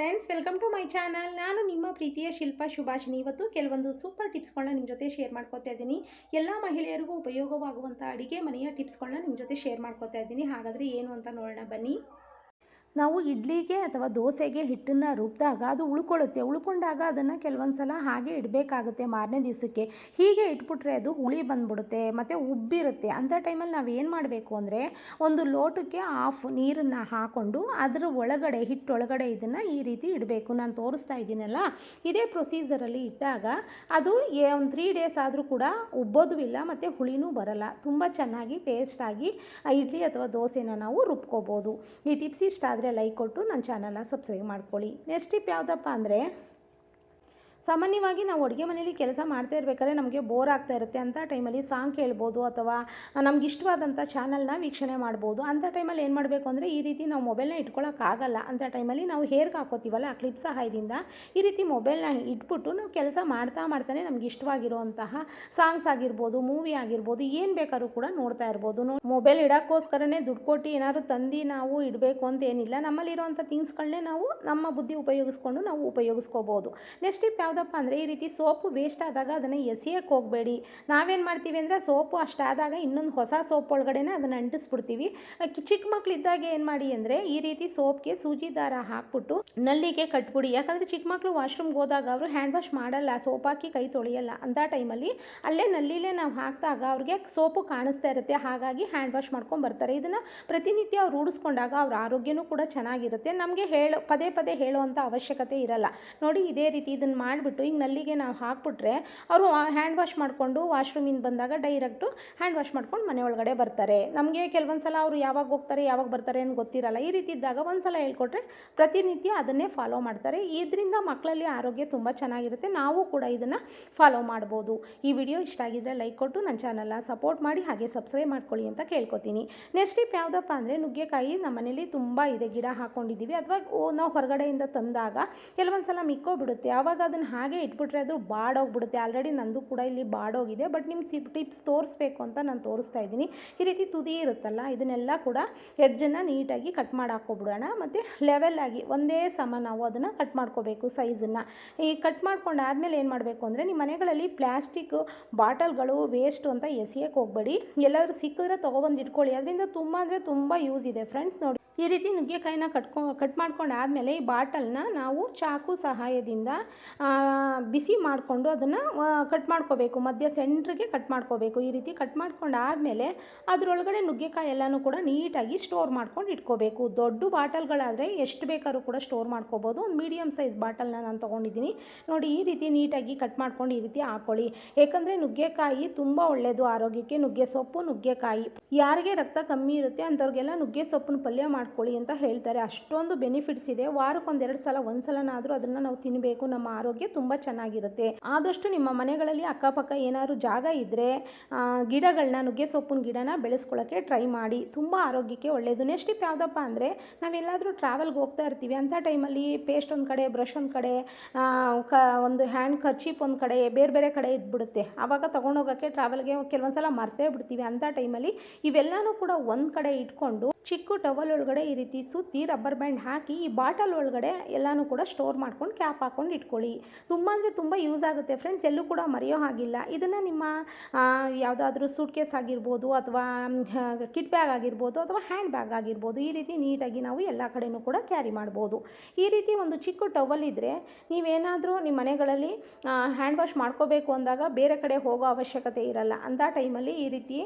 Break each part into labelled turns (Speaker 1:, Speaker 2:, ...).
Speaker 1: Friends welcome to my channel ನಾನು ನಿಮ್ಮ ಪ್ರೀತಿಯ ಶಿಲ್ಪ ಶುಭಾಷಿಣಿ ಇವತ್ತು ಕೆಲವೊಂದು ಸೂಪರ್ ಟಿಪ್ಸ್ಗಳನ್ನ ನಿಮ್ಮ ಜೊತೆ ಶೇರ್ ಮಾಡ್ಕೋತಾ ಇದ್ದೀನಿ. ಎಲ್ಲ ಮಹಿಳೆಯರಿಗೂ ಉಪಯೋಗವಾಗುವಂಥ ಅಡುಗೆ ಮನೆಯ ಟಿಪ್ಸ್ಗಳನ್ನ ನಿಮ್ಮ ಜೊತೆ ಶೇರ್ ಮಾಡ್ಕೋತಾ ಇದ್ದೀನಿ. ಹಾಗಾದರೆ ಏನು ಅಂತ ನೋಡೋಣ ಬನ್ನಿ. ನಾವು ಇಡ್ಲಿಗೆ ಅಥವಾ ದೋಸೆಗೆ ಹಿಟ್ಟನ್ನು ರುಬ್ಬಿದಾಗ ಅದು ಉಳ್ಕೊಳ್ಳುತ್ತೆ. ಉಳ್ಕೊಂಡಾಗ ಅದನ್ನು ಕೆಲವೊಂದು ಸಲ ಹಾಗೆ ಇಡಬೇಕಾಗುತ್ತೆ ಮಾರನೇ ದಿವಸಕ್ಕೆ. ಹೀಗೆ ಇಟ್ಬಿಟ್ರೆ ಅದು ಹುಳಿ ಬಂದ್ಬಿಡುತ್ತೆ, ಮತ್ತು ಉಬ್ಬಿರುತ್ತೆ. ಅಂಥ ಟೈಮಲ್ಲಿ ನಾವು ಏನು ಮಾಡಬೇಕು ಅಂದರೆ ಒಂದು ಲೋಟಕ್ಕೆ ಹಾಫ್ ನೀರನ್ನು ಹಾಕ್ಕೊಂಡು ಅದರ ಒಳಗಡೆ, ಹಿಟ್ಟೊಳಗಡೆ ಇದನ್ನು ಈ ರೀತಿ ಇಡಬೇಕು. ನಾನು ತೋರಿಸ್ತಾ ಇದ್ದೀನಲ್ಲ, ಇದೇ ಪ್ರೊಸೀಜರಲ್ಲಿ ಇಟ್ಟಾಗ ಅದು ಒಂದು ತ್ರೀ ಡೇಸ್ ಆದರೂ ಕೂಡ ಉಬ್ಬೋದು ಇಲ್ಲ, ಮತ್ತು ಹುಳಿನೂ ಬರಲ್ಲ. ತುಂಬ ಚೆನ್ನಾಗಿ ಟೇಸ್ಟಾಗಿ ಇಡ್ಲಿ ಅಥವಾ ದೋಸೆನ ನಾವು ರುಬ್ಕೋಬೋದು. ಈ ಟಿಪ್ಸ್ ಇಷ್ಟ ಆದರೆ ಲೈಕ್ ಕೊಟ್ಟು ನನ್ನ ಚಾನಲ್ನ ಸಬ್ಸ್ಕ್ರೈಬ್ ಮಾಡ್ಕೊಳ್ಳಿ. ನೆಕ್ಸ್ಟ್ ಟಿಪ್ ಯಾವುದಪ್ಪ ಅಂದರೆ ಸಾಮಾನ್ಯವಾಗಿ ನಾವು ಅಡುಗೆ ಮನೇಲಿ ಕೆಲಸ ಮಾಡ್ತಾ ಇರ್ಬೇಕಾದ್ರೆ ನಮಗೆ ಬೋರ್ ಆಗ್ತಾ ಇರುತ್ತೆ ಅಂಥ ಟೈಮಲ್ಲಿ ಸಾಂಗ್ ಕೇಳ್ಬೋದು ಅಥವಾ ನಮ್ಗೆ ಇಷ್ಟವಾದಂಥ ಚಾನಲ್ನ ವೀಕ್ಷಣೆ ಮಾಡ್ಬೋದು. ಅಂಥ ಟೈಮಲ್ಲಿ ಏನು ಮಾಡಬೇಕು ಅಂದರೆ ಈ ರೀತಿ ನಾವು ಮೊಬೈಲ್ನ ಇಟ್ಕೊಳ್ಳೋಕ್ಕಾಗಲ್ಲ ಅಂಥ ಟೈಮಲ್ಲಿ ನಾವು ಹೇರ್ಗೆ ಹಾಕೋತೀವಲ್ಲ, ಆ ಕ್ಲಿಪ್ ಸಹಾಯದಿಂದ ಈ ರೀತಿ ಮೊಬೈಲ್ನ ಇಟ್ಬಿಟ್ಟು ನಾವು ಕೆಲಸ ಮಾಡ್ತಾ ಮಾಡ್ತಾನೆ ನಮ್ಗೆ ಇಷ್ಟವಾಗಿರುವಂತಹ ಸಾಂಗ್ಸ್ ಆಗಿರ್ಬೋದು ಮೂವಿ ಆಗಿರ್ಬೋದು, ಏನು ಬೇಕಾದ್ರೂ ಕೂಡ ನೋಡ್ತಾ ಇರ್ಬೋದು. ಮೊಬೈಲ್ ಇಡೋಕ್ಕೋಸ್ಕರನೇ ದುಡ್ಡು ಕೊಟ್ಟು ಏನಾದ್ರು ತಂದು ನಾವು ಇಡಬೇಕು ಅಂತ ಏನಿಲ್ಲ. ನಮ್ಮಲ್ಲಿರುವಂಥ ಥಿಂಗ್ಸ್ಗಳನ್ನೇ ನಾವು ನಮ್ಮ ಬುದ್ಧಿ ಉಪಯೋಗಿಸ್ಕೊಂಡು ನಾವು ಉಪಯೋಗಿಸ್ಕೋಬೋದು. ನೆಕ್ಸ್ಟ್ ಟಿಪ್ ಯಾವುದಪ್ಪ ಅಂದರೆ ಈ ರೀತಿ ಸೋಪು ವೇಸ್ಟ್ ಆದಾಗ ಅದನ್ನು ಎಸೆಯಕ್ಕೆ ಹೋಗಬೇಡಿ. ನಾವೇನು ಮಾಡ್ತೀವಿ ಅಂದರೆ ಸೋಪು ಅಷ್ಟಾದಾಗ ಇನ್ನೊಂದು ಹೊಸ ಸೋಪ್ ಒಳಗಡೆನೇ ಅದನ್ನು ಅಂಟಿಸ್ಬಿಡ್ತೀವಿ. ಚಿಕ್ಕ ಮಕ್ಕಳಿದ್ದಾಗ ಏನು ಮಾಡಿ ಅಂದರೆ ಈ ರೀತಿ ಸೋಪ್ಗೆ ಸೂಜಿ ದಾರ ಹಾಕ್ಬಿಟ್ಟು ನಲ್ಲಿಗೆ ಕಟ್ಬಿಡಿ. ಯಾಕಂದರೆ ಚಿಕ್ಕ ಮಕ್ಕಳು ವಾಶ್ರೂಮ್ಗೆ ಹೋದಾಗ ಅವರು ಹ್ಯಾಂಡ್ ವಾಶ್ ಮಾಡಲ್ಲ, ಸೋಪ್ ಹಾಕಿ ಕೈ ತೊಳೆಯಲ್ಲ. ಅಂಥ ಟೈಮಲ್ಲಿ ಅಲ್ಲೇ ನಲ್ಲಿಲೇ ನಾವು ಹಾಕಿದಾಗ ಅವ್ರಿಗೆ ಸೋಪು ಕಾಣಿಸ್ತಾ ಇರುತ್ತೆ. ಹಾಗಾಗಿ ಹ್ಯಾಂಡ್ ವಾಶ್ ಮಾಡ್ಕೊಂಡು ಬರ್ತಾರೆ. ಇದನ್ನು ಪ್ರತಿನಿತ್ಯ ಅವ್ರು ರೂಢಿಸ್ಕೊಂಡಾಗ ಅವ್ರ ಆರೋಗ್ಯನೂ ಕೂಡ ಚೆನ್ನಾಗಿರುತ್ತೆ. ನಮಗೆ ಹೇಳೋ, ಪದೇ ಪದೇ ಹೇಳುವಂಥ ಅವಶ್ಯಕತೆ ಇರಲ್ಲ. ನೋಡಿ ಇದೇ ರೀತಿ ಇದನ್ನು ಮಾಡಿಬಿಟ್ಟು ಈಗ ನಲ್ಲಿಗೆ ನಾವು ಹಾಕ್ಬಿಟ್ರೆ ಅವರು ಹ್ಯಾಂಡ್ ವಾಶ್ ಮಾಡಿಕೊಂಡು ವಾಶ್ರೂಮಿಂದ ಬಂದಾಗ ಡೈರೆಕ್ಟು ಹ್ಯಾಂಡ್ ವಾಶ್ ಮಾಡ್ಕೊಂಡು ಮನೆ ಒಳಗಡೆ ಬರ್ತಾರೆ. ನಮಗೆ ಕೆಲವೊಂದು ಸಲ ಅವರು ಯಾವಾಗ ಹೋಗ್ತಾರೆ, ಯಾವಾಗ ಬರ್ತಾರೆ ಅಂತ ಗೊತ್ತಿರಲ್ಲ. ಈ ರೀತಿ ಇದ್ದಾಗ ಒಂದು ಸಲ ಹೇಳ್ಕೊಟ್ರೆ ಪ್ರತಿನಿತ್ಯ ಅದನ್ನೇ ಫಾಲೋ ಮಾಡ್ತಾರೆ. ಇದರಿಂದ ಮಕ್ಕಳಲ್ಲಿ ಆರೋಗ್ಯ ತುಂಬ ಚೆನ್ನಾಗಿರುತ್ತೆ. ನಾವು ಕೂಡ ಇದನ್ನು ಫಾಲೋ ಮಾಡ್ಬೋದು. ಈ ವಿಡಿಯೋ ಇಷ್ಟ ಆಗಿದ್ದರೆ ಲೈಕ್ ಕೊಟ್ಟು ನನ್ನ ಚಾನಲ್ನ ಸಪೋರ್ಟ್ ಮಾಡಿ, ಹಾಗೆ ಸಬ್ಸ್ಕ್ರೈಬ್ ಮಾಡ್ಕೊಳ್ಳಿ ಅಂತ ಕೇಳ್ಕೊತೀನಿ. ನೆಕ್ಸ್ಟ್ ಟಿಪ್ ಯಾವುದಪ್ಪ ಅಂದರೆ ನುಗ್ಗೆಕಾಯಿ ನಮ್ಮ ಮನೇಲಿ ತುಂಬ ಇದೆ. ಗಿಡ ಹಾಕ್ಕೊಂಡಿದ್ದೀವಿ ಅಥವಾ ನಾವು ಹೊರಗಡೆಯಿಂದ ತಂದಾಗ ಕೆಲವೊಂದು ಸಲ ಮಿಕ್ಕೋಬಿಡುತ್ತೆ ಆವಾಗ ಅದನ್ನು ಹಾಗೆ ಇಟ್ಬಿಟ್ರೆ ಅದು ಬಾಡೋಗ್ಬಿಡುತ್ತೆ. ಆಲ್ರೆಡಿ ನಂದು ಕೂಡ ಇಲ್ಲಿ ಬಾಡೋಗಿದೆ ಬಟ್ ನಿಮ್ಗೆ ಟಿಪ್ ಟಿಪ್ಸ್ ತೋರಿಸ್ಬೇಕು ಅಂತ ನಾನು ತೋರಿಸ್ತಾ ಇದ್ದೀನಿ. ಈ ರೀತಿ ತುದಿ ಇರುತ್ತಲ್ಲ, ಇದನ್ನೆಲ್ಲ ಕೂಡ ಎಡ್ಜನ್ನು ನೀಟಾಗಿ ಕಟ್ ಮಾಡಿ ಹಾಕ್ಕೊಬಿಡೋಣ ಮತ್ತು ಲೆವೆಲ್ ಆಗಿ ಒಂದೇ ಸಮ ನಾವು ಅದನ್ನು ಕಟ್ ಮಾಡ್ಕೋಬೇಕು ಸೈಜನ್ನು ಈ ಕಟ್ ಮಾಡ್ಕೊಂಡು ಆದಮೇಲೆ ಏನು ಮಾಡಬೇಕು ಅಂದರೆ ನಿಮ್ಮ ಮನೆಗಳಲ್ಲಿ ಪ್ಲ್ಯಾಸ್ಟಿಕ್ ಬಾಟಲ್ಗಳು ವೇಸ್ಟು ಅಂತ ಎಸಿಯಕ್ಕೆ ಹೋಗಬೇಡಿ. ಎಲ್ಲಾದರೂ ಸಿಕ್ಕಿದ್ರೆ ತೊಗೊಬಂದು ಇಟ್ಕೊಳ್ಳಿ. ಅದರಿಂದ ತುಂಬ ಅಂದರೆ ತುಂಬ ಯೂಸ್ ಇದೆ. ಫ್ರೆಂಡ್ಸ್ ನೋಡಿ. ಈ ರೀತಿ ನುಗ್ಗೆಕಾಯಿನ ಕಟ್ಕೊ, ಕಟ್ ಮಾಡ್ಕೊಂಡು ಆದಮೇಲೆ ಈ ಬಾಟಲ್ನ ನಾವು ಚಾಕು ಸಹಾಯದಿಂದ ಬಿಸಿ ಮಾಡಿಕೊಂಡು ಅದನ್ನು ಕಟ್ ಮಾಡ್ಕೋಬೇಕು. ಮಧ್ಯ ಸೆಂಟ್ರಿಗೆ ಕಟ್ ಮಾಡ್ಕೋಬೇಕು. ಈ ರೀತಿ ಕಟ್ ಮಾಡ್ಕೊಂಡು ಆದಮೇಲೆ ಅದರೊಳಗಡೆ ನುಗ್ಗೆಕಾಯಿ ಎಲ್ಲನೂ ಕೂಡ ನೀಟಾಗಿ ಸ್ಟೋರ್ ಮಾಡ್ಕೊಂಡು ಇಟ್ಕೋಬೇಕು. ದೊಡ್ಡ ಬಾಟಲ್ಗಳಾದರೆ ಎಷ್ಟು ಬೇಕಾದ್ರೂ ಕೂಡ ಸ್ಟೋರ್ ಮಾಡ್ಕೋಬೋದು. ಒಂದು ಮೀಡಿಯಮ್ ಸೈಜ್ ಬಾಟಲ್ನ ನಾನು ತೊಗೊಂಡಿದ್ದೀನಿ. ನೋಡಿ ಈ ರೀತಿ ನೀಟಾಗಿ ಕಟ್ ಮಾಡ್ಕೊಂಡು ಈ ರೀತಿ ಹಾಕೊಳ್ಳಿ. ಏಕೆಂದರೆ ನುಗ್ಗೆಕಾಯಿ ತುಂಬ ಒಳ್ಳೆಯದು ಆರೋಗ್ಯಕ್ಕೆ. ನುಗ್ಗೆ ಸೊಪ್ಪು, ನುಗ್ಗೆಕಾಯಿ. ಯಾರಿಗೆ ರಕ್ತ ಕಮ್ಮಿ ಇರುತ್ತೆ ಅಂಥವ್ರಿಗೆಲ್ಲ ನುಗ್ಗೆ ಸೊಪ್ಪಿನ ಪಲ್ಯ ಮಾಡ್ಕೊಳ್ಳಿ ಅಂತ ಹೇಳ್ತಾರೆ. ಅಷ್ಟೊಂದು ಬೆನಿಫಿಟ್ಸ್ ಇದೆ. ವಾರಕ್ಕೊಂದೆರಡು ಸಲ, ಒಂದು ಸಲನಾದರೂ ಅದನ್ನು ನಾವು ತಿನ್ನಬೇಕು ನಮ್ಮ ಆರೋಗ್ಯ ತುಂಬ ಚೆನ್ನಾಗಿರುತ್ತೆ. ಆದಷ್ಟು ನಿಮ್ಮ ಮನೆಗಳಲ್ಲಿ ಅಕ್ಕಪಕ್ಕ ಏನಾದ್ರು ಜಾಗ ಇದ್ದರೆ ಗಿಡಗಳನ್ನ ನುಗ್ಗೆ ಸೊಪ್ಪಿನ ಗಿಡನ ಬೆಳೆಸ್ಕೊಳ್ಳೋಕ್ಕೆ ಟ್ರೈ ಮಾಡಿ. ತುಂಬ ಆರೋಗ್ಯಕ್ಕೆ ಒಳ್ಳೆಯದು ನೆಕ್ಸ್ಟ್ ಟಿಪ್ ಯಾವುದಪ್ಪ ಅಂದರೆ, ನಾವೆಲ್ಲಾದರೂ ಟ್ರಾವೆಲ್ಗೆ ಹೋಗ್ತಾ ಇರ್ತೀವಿ. ಅಂಥ ಟೈಮಲ್ಲಿ ಪೇಸ್ಟ್ ಒಂದು ಕಡೆ ಬ್ರಷ್ ಒಂದು ಕಡೆ ಕ, ಒಂದು ಹ್ಯಾಂಡ್ ಕರ್ಚೀಪ್ ಒಂದು ಕಡೆ, ಬೇರೆ ಬೇರೆ ಕಡೆ ಇದ್ಬಿಡುತ್ತೆ. ಆವಾಗ ತೊಗೊಂಡೋಗೋಕ್ಕೆ ಟ್ರಾವೆಲ್ಗೆ ಕೆಲವೊಂದು ಸಲ ಮರ್ತೇ ಬಿಡ್ತೀವಿ. ಅಂಥ ಟೈಮಲ್ಲಿ ಇವೆಲ್ಲನೂ ಕೂಡ ಒಂದು ಕಡೆ ಇಟ್ಕೊಂಡು ಚಿಕ್ಕ ಟವಲ್ ಒಳಗಡೆ ಈ ರೀತಿ ಸುತ್ತಿ ರಬ್ಬರ್ ಬ್ಯಾಂಡ್ ಹಾಕಿ, ಈ ಬಾಟಲ್ ಒಳಗಡೆ ಎಲ್ಲನೂ ಕೂಡ ಸ್ಟೋರ್ ಮಾಡ್ಕೊಂಡು ಕ್ಯಾಪ್ ಹಾಕ್ಕೊಂಡು ಇಟ್ಕೊಳ್ಳಿ. ತುಂಬ ಅಂದರೆ ತುಂಬ ಯೂಸ್ ಆಗುತ್ತೆ ಫ್ರೆಂಡ್ಸ್ ಎಲ್ಲೂ ಕೂಡ ಮರೆಯೋ ಹಾಗಿಲ್ಲ. ಇದನ್ನು ನಿಮ್ಮ ಯಾವುದಾದ್ರೂ ಸೂಟ್ ಕೇಸ್ ಆಗಿರ್ಬೋದು ಅಥವಾ ಕಿಟ್ ಬ್ಯಾಗ್ ಆಗಿರ್ಬೋದು ಅಥವಾ ಹ್ಯಾಂಡ್ ಬ್ಯಾಗ್ ಆಗಿರ್ಬೋದು, ಈ ರೀತಿ ನೀಟಾಗಿ ನಾವು ಎಲ್ಲ ಕಡೆಯೂ ಕೂಡ ಕ್ಯಾರಿ ಮಾಡ್ಬೋದು. ಈ ರೀತಿ ಒಂದು ಚಿಕ್ಕ ಟವಲ್ ಇದ್ದರೆ ನೀವೇನಾದರೂ ನಿಮ್ಮ ಮನೆಗಳಲ್ಲಿ ಹ್ಯಾಂಡ್ ವಾಶ್ ಮಾಡ್ಕೋಬೇಕು ಅಂದಾಗ ಬೇರೆ ಕಡೆ ಹೋಗೋ ಅವಶ್ಯಕತೆ ಇರಲ್ಲ. ಅಂಥ ಟೈಮಲ್ಲಿ ಈ ರೀತಿ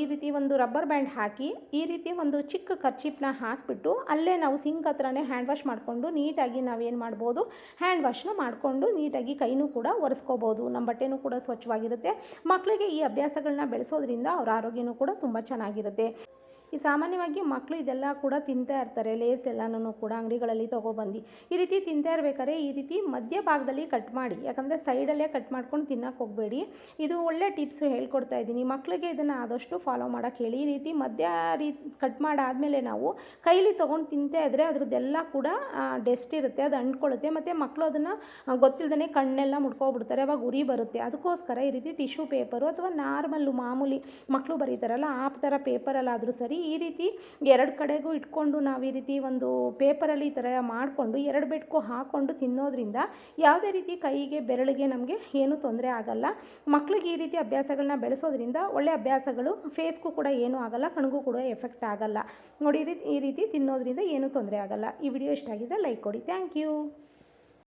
Speaker 1: ಈ ರೀತಿ ಒಂದು ರಬ್ಬರ್ ಬ್ಯಾಂಡ್ ಹಾಕಿ, ಈ ರೀತಿ ಒಂದು ಚಿಕ್ಕ ಖರ್ಚಿಪ್ನ ಹಾಕಿಬಿಟ್ಟು ಅಲ್ಲೇ ನಾವು ಸಿಂಕ್ ಹತ್ರನೇ ಹ್ಯಾಂಡ್ ವಾಶ್ ಮಾಡಿಕೊಂಡು ನೀಟಾಗಿ ನಾವೇನು ಮಾಡ್ಬೋದು, ಹ್ಯಾಂಡ್ ವಾಶ್ನ ಮಾಡಿಕೊಂಡು ನೀಟಾಗಿ ಕೈನೂ ಕೂಡ ಒರೆಸ್ಕೋಬೋದು. ನಮ್ಮ ಬಟ್ಟೆನೂ ಕೂಡ ಸ್ವಚ್ಛವಾಗಿರುತ್ತೆ. ಮಕ್ಕಳಿಗೆ ಈ ಅಭ್ಯಾಸಗಳನ್ನ ಬೆಳೆಸೋದ್ರಿಂದ ಅವರ ಆರೋಗ್ಯನೂ ಕೂಡ ತುಂಬ ಚೆನ್ನಾಗಿರುತ್ತೆ. ಈ ಸಾಮಾನ್ಯವಾಗಿ ಮಕ್ಕಳು ಇದೆಲ್ಲ ಕೂಡ ತಿಂತಾ ಇರ್ತಾರೆ ಲೇಸ್ ಎಲ್ಲನೂ ಕೂಡ ಅಂಗಡಿಗಳಲ್ಲಿ ತೊಗೊಬಂದು. ಈ ರೀತಿ ತಿಂತಾ ಇರ್ಬೇಕಾದ್ರೆ ಈ ರೀತಿ ಮಧ್ಯ ಭಾಗದಲ್ಲಿ ಕಟ್ ಮಾಡಿ, ಯಾಕಂದರೆ ಸೈಡಲ್ಲೇ ಕಟ್ ಮಾಡ್ಕೊಂಡು ತಿನ್ನೋಕೆ ಹೋಗಬೇಡಿ. ಇದು ಒಳ್ಳೆ ಟಿಪ್ಸ್ ಹೇಳ್ಕೊಡ್ತಾ ಇದ್ದೀನಿ. ಮಕ್ಕಳಿಗೆ ಇದನ್ನು ಆದಷ್ಟು ಫಾಲೋ ಮಾಡೋಕ್ಕೆ ಹೇಳಿ. ಈ ರೀತಿ ಮಧ್ಯ ರೀ ಕಟ್ ಮಾಡಾದಮೇಲೆ ನಾವು ಕೈಲಿ ತೊಗೊಂಡು ತಿಂತಾ ಇದ್ದರೆ ಅದರದ್ದೆಲ್ಲ ಕೂಡ ಡೆಸ್ಟ್ ಇರುತ್ತೆ, ಅದು ಅಂಟ್ಕೊಳ್ಳುತ್ತೆ ಮತ್ತು ಮಕ್ಕಳು ಅದನ್ನು ಗೊತ್ತಿಲ್ಲದೇ ಕಣ್ಣೆಲ್ಲ ಮುಡ್ಕೊಬಿಡ್ತಾರೆ, ಅವಾಗ ಉರಿ ಬರುತ್ತೆ. ಅದಕ್ಕೋಸ್ಕರ ಈ ರೀತಿ ಟಿಶ್ಯೂ ಪೇಪರು ಅಥವಾ ನಾರ್ಮಲ್ಲು ಮಾಮೂಲಿ ಮಕ್ಕಳು ಬರೀತಾರಲ್ಲ, ಆ ಥರ ಪೇಪರಲ್ಲಾದರೂ ಸರಿ ಈ ರೀತಿ ಎರಡು ಕಡೆಗೂ ಇಟ್ಕೊಂಡು ನಾವು ಈ ರೀತಿ ಒಂದು ಪೇಪರಲ್ಲಿ ಈ ಥರ ಮಾಡಿಕೊಂಡು ಎರಡು ಬೆಟ್ಕು ಹಾಕ್ಕೊಂಡು ತಿನ್ನೋದ್ರಿಂದ ಯಾವುದೇ ರೀತಿ ಕೈಗೆ, ಬೆರಳಿಗೆ ನಮಗೆ ಏನೂ ತೊಂದರೆ ಆಗಲ್ಲ. ಮಕ್ಳಿಗೆ ಈ ರೀತಿ ಅಭ್ಯಾಸಗಳನ್ನ ಬೆಳೆಸೋದ್ರಿಂದ ಒಳ್ಳೆ ಅಭ್ಯಾಸಗಳು ಫೇಸ್ಗೂ ಕೂಡ ಏನೂ ಆಗಲ್ಲ, ಕಣ್ಗೂ ಕೂಡ ಎಫೆಕ್ಟ್ ಆಗಲ್ಲ. ನೋಡಿ, ಈ ರೀತಿ ಈ ರೀತಿ ತಿನ್ನೋದ್ರಿಂದ ಏನೂ ತೊಂದರೆ ಆಗಲ್ಲ. ಈ ವಿಡಿಯೋ ಇಷ್ಟ ಆಗಿದ್ದರೆ ಲೈಕ್ ಕೊಡಿ. Thank you.